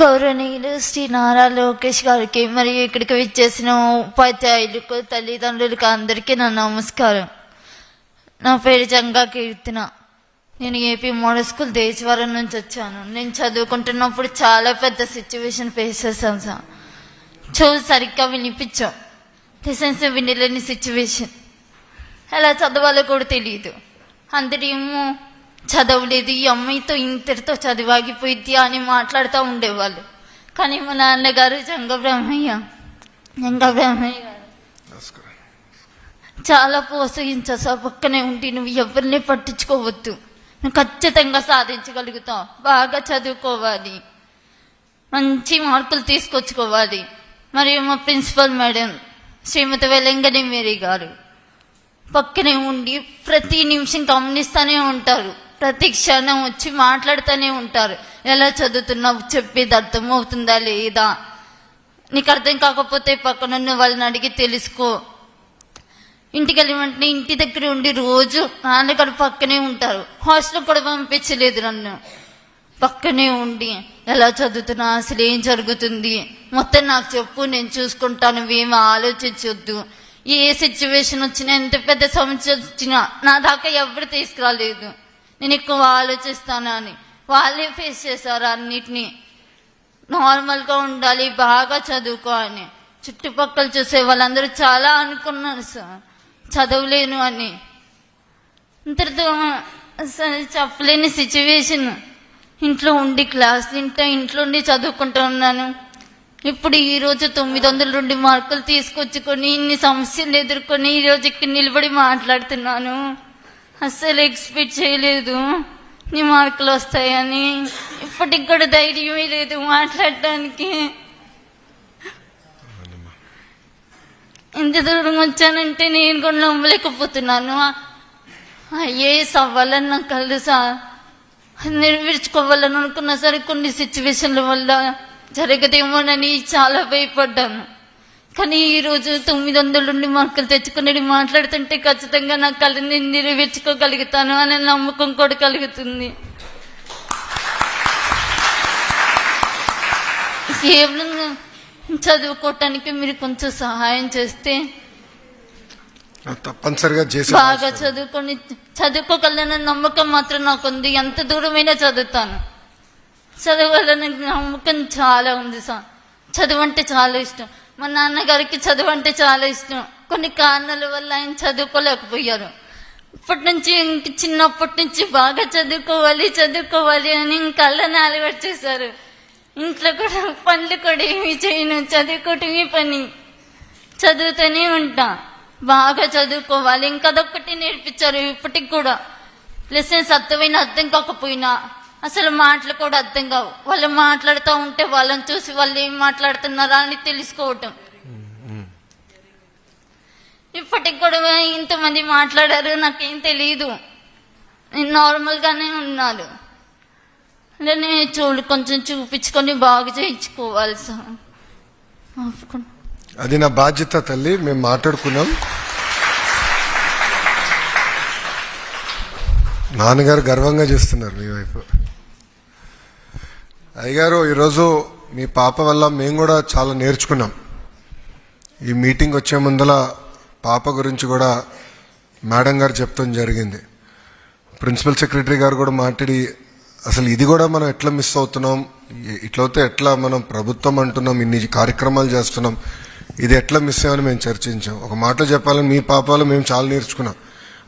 గౌరవనీయులు శ్రీ నారా లోకేష్ గారికి మరియు ఇక్కడికి విచ్చేసిన ఉపాధ్యాయులకు తల్లిదండ్రులకు అందరికీ నా నమస్కారం. నా పేరు జంగా కీర్తన. నేను ఏపీ మోడల్ స్కూల్ దేశవరం నుంచి వచ్చాను. నేను చదువుకుంటున్నప్పుడు చాలా పెద్ద సిచ్యువేషన్ ఫేస్ చేశాను సార్. చదువు సరిగ్గా వినిపించాం. లెసన్స్ వినలేని సిచ్యువేషన్ ఎలా చదవాలో కూడా తెలియదు అందరేమో చదవలేదు ఈ అమ్మాయితో ఇంతటితో చదివాగిపోయిద్ది అని మాట్లాడుతూ ఉండేవాళ్ళు. కానీ మా నాన్నగారు జంగబ్రహ్మయ్య జంగబ్రహ్మయ్య జంగ గారు చాలా ప్రోత్సహించా సార్ పక్కనే ఉండి నువ్వు ఎవరిని పట్టించుకోవద్దు. నువ్వు ఖచ్చితంగా సాధించగలుగుతావు. బాగా చదువుకోవాలి. మంచి మార్కులు తీసుకొచ్చుకోవాలి. మరియు మా principal madam Shrimati Velangani Mary గారు పక్కనే ఉండి ప్రతి నిమిషం గమనిస్తూనే ఉంటారు. ప్రతి క్షణం వచ్చి మాట్లాడుతూనే ఉంటారు. ఎలా చదువుతున్నావు? చెప్పేది అర్థమవుతుందా లేదా? నీకు అర్థం కాకపోతే పక్కనున్న వాళ్ళని అడిగి తెలుసుకో. ఇంటికి వెళ్ళి వెంటనే ఇంటి దగ్గర ఉండి రోజు నాన్నగారు పక్కనే ఉంటారు. హాస్టల్ కూడా పంపించలేదు నన్ను. పక్కనే ఉండి ఎలా చదువుతున్నా? అసలు ఏం జరుగుతుంది? మొత్తం నాకు చెప్పు నేను చూసుకుంటాను ఏమి ఆలోచించొద్దు. ఏ సిచ్యువేషన్ వచ్చినా ఎంత పెద్ద సమస్య వచ్చినా నా దాకా ఎవరు తీసుకురాలేదు. నేను ఎక్కువ ఆలోచిస్తానని అని. వాళ్ళే ఫేస్ చేశారు అన్నిటినీ. నార్మల్గా ఉండాలి బాగా చదువుకో అని చుట్టుపక్కల చూసే వాళ్ళందరూ చాలా అనుకున్నారు సార్. చదవలేను అని. ఇంతటితో అసలు చెప్పలేని సిచ్యువేషన్ ఇంట్లో ఉండి క్లాస్ తింటా ఇంట్లో ఉండి చదువుకుంటూ ఉన్నాను. ఇప్పుడు ఈరోజు తొమ్మిది వందల రెండు మార్కులు తీసుకొచ్చుకొని ఇన్ని సమస్యలు ఎదుర్కొని ఈరోజు ఇక్కడ నిలబడి మాట్లాడుతున్నాను. అస్సలు ఎక్స్పెక్ట్ చేయలేదు. నీ మార్కులు వస్తాయని. ఇప్పటికి కూడా ధైర్యమే లేదు మాట్లాడటానికి ఇంత దూరం వచ్చానంటే నేను కూడా నమ్మలేకపోతున్నాను. ఐఏఎస్ అవ్వాలని నాకు కలదు సార్ నెరవేర్చుకోవాలని అనుకున్నా సరే కొన్ని సిచ్యువేషన్ల వల్ల జరగదేమోనని చాలా భయపడ్డాను. కానీ ఈ రోజు తొమ్మిది వందల నుండి మార్కులు తెచ్చుకుని మాట్లాడుతుంటే ఖచ్చితంగా నా కళని నెరవేర్చుకోగలుగుతాను అనే నమ్మకం కూడా కలుగుతుంది. కేవలం చదువుకోవటానికి మీరు కొంచెం సహాయం చేస్తే తప్పనిసరిగా చేసే బాగా చదువుకొని చదువుకోగలన నమ్మకం మాత్రం నాకుంది. ఎంత దూరమైనా చదువుతాను. చదవాలని నమ్మకం చాలా ఉంది సార్. చదువు అంటే చాలా ఇష్టం. మా నాన్నగారికి చదువు అంటే చాలా ఇష్టం. కొన్ని కారణాల వల్ల ఆయన చదువుకోలేకపోయారు. ఇప్పటి నుంచి ఇంక చిన్నప్పటి నుంచి బాగా చదువుకోవాలి చదువుకోవాలి అని కళ్ళని అలవాటు చేశారు ఇంట్లో కూడా పనులు కూడా ఏమి చేయను చదువుకోవటమే పని. చదువుతూనే ఉంటా. బాగా చదువుకోవాలి. ఇంకదొక్కటి నేర్పించారు ఇప్పటికి కూడా. లెసన్స్ అర్థమైన అర్థం కాకపోయినా అసలు మాటలు కూడా అర్థం కావు. వాళ్ళు మాట్లాడుతూ ఉంటే వాళ్ళని చూసి వాళ్ళు ఏం మాట్లాడుతున్నారా అని తెలుసుకోవటం. ఇప్పటికి కూడా ఇంతమంది మాట్లాడారు నాకేం తెలియదు నేను నార్మల్గానే ఉన్నాను. నేను చూడు కొంచెం చూపించుకొని బాగు చేయించుకోవాలి సార్. అది నా బాధ్యత తల్లి మేము మాట్లాడుకున్నాం. నాన్నగారు గర్వంగా చేస్తున్నారు మీ వైపు. అయ్యగారు ఈరోజు మీ పాప వల్ల మేము కూడా చాలా నేర్చుకున్నాం. ఈ మీటింగ్ వచ్చే ముందల పాప గురించి కూడా మేడం గారు చెప్తాం జరిగింది. ప్రిన్సిపల్ సెక్రటరీ గారు కూడా మాట్లాడి అసలు ఇది కూడా మనం ఎట్లా మిస్ అవుతున్నాం? ఇట్లయితే ఎట్లా మనం ప్రభుత్వం అంటున్నాం? ఇన్ని కార్యక్రమాలు చేస్తున్నాం. ఇది ఎట్లా మిస్ అయ్యామని మేము చర్చించాం. ఒక మాటలో చెప్పాలని మీ పాపాలు మేము చాలా నేర్చుకున్నాం.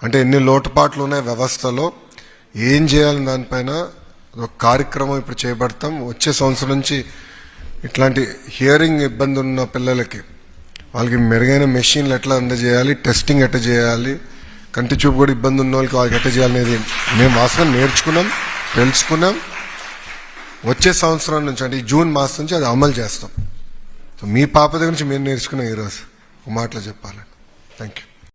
అంటే ఎన్ని లోటుపాట్లు ఉన్నాయి వ్యవస్థలో ఏం చేయాలని దానిపైన ఒక కార్యక్రమం ఇప్పుడు చేపడతాం. వచ్చే సంవత్సరం నుంచి ఇట్లాంటి హియరింగ్ ఇబ్బంది ఉన్న పిల్లలకి వాళ్ళకి మెరుగైన మెషిన్లు ఎట్లా అందజేయాలి టెస్టింగ్ ఎట్లా చేయాలి కంటి చూపు కూడా ఇబ్బంది ఉన్న వాళ్ళకి వాళ్ళకి ఎట్లా చేయాలనేది మేము వాస్తవం నేర్చుకున్నాం తెలుసుకున్నాం. వచ్చే సంవత్సరం నుంచి అంటే ఈ జూన్ మాసం నుంచి అది అమలు చేస్తాం. సో మీ పాప దగ్గర నుంచి మేము నేర్చుకున్నాం ఈరోజు ఒక మాటలో చెప్పాలని థ్యాంక్ యూ